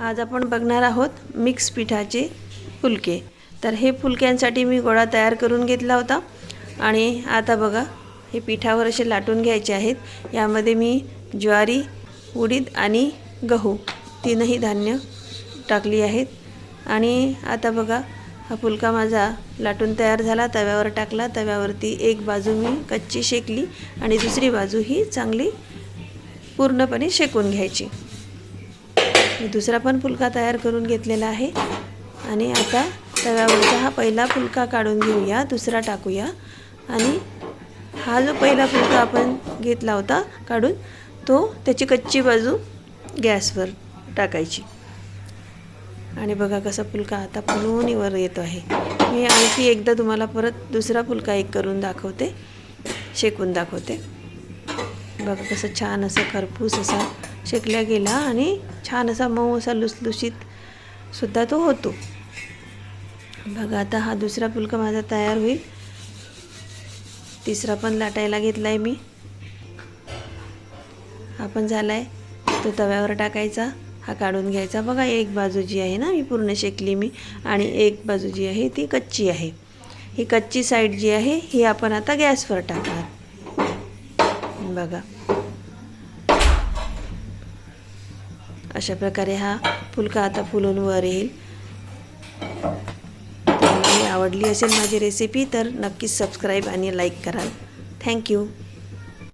आज आपण बघणार आहोत मिक्स पिठाचे फुलके. तर हे फुलक्यांसाठी मी गोळा तयार करून घेतला होता. आणि आता बघा हे पिठावर असे लाटून घ्यायचे आहेत. यामध्ये मी ज्वारी उडीद आणि गहू तीनही धान्य टाकली आहेत. आणि आता बघा हा फुलका माझा लाटून तयार झाला. तव्यावर टाकला. तव्यावरती एक बाजू मी कच्ची शेकली आणि दुसरी बाजू ही चांगली पूर्णपणे शेकून घ्यायची. मी दुसरा पण फुलका तयार करून घेतलेला आहे. आणि आता तव्यावरचा हा पहिला फुलका काढून घेऊया दुसरा टाकूया. आणि हा जो पहिला फुलका आपण घेतला होता काढून तो त्याची कच्ची बाजू गॅसवर टाकायची. आणि बघा कसा फुलका आता फुलून वर येतो आहे. मी आणखी एकदा तुम्हाला परत दुसरा फुलका एक करून दाखवते शेकून दाखवते. बघा कसं छान असं खरपूस असा शेकल्या गेला आणि छान असा मऊ असा लुसलुशीत सुद्धा तो होतो. बघा आता हा दुसरा फुलका माझा तयार होईल. तिसरा पण लाटायला घेतला आहे मी. हा पण झाला आहे तो तव्यावर टाकायचा. हा काढून घ्यायचा. बघा एक बाजू जी आहे ना मी पूर्ण शेकली मी. आणि एक बाजू जी आहे ती कच्ची आहे. ही कच्ची साईड जी आहे ही आपण आता गॅसवर टाकणार. बघा. अशा प्रकारे हा फुलका आता फुलून वर येईल आवडली असेल माझी रेसिपी तर नक्कीच सबस्क्राईब आणि लाईक कराल. थँक्यू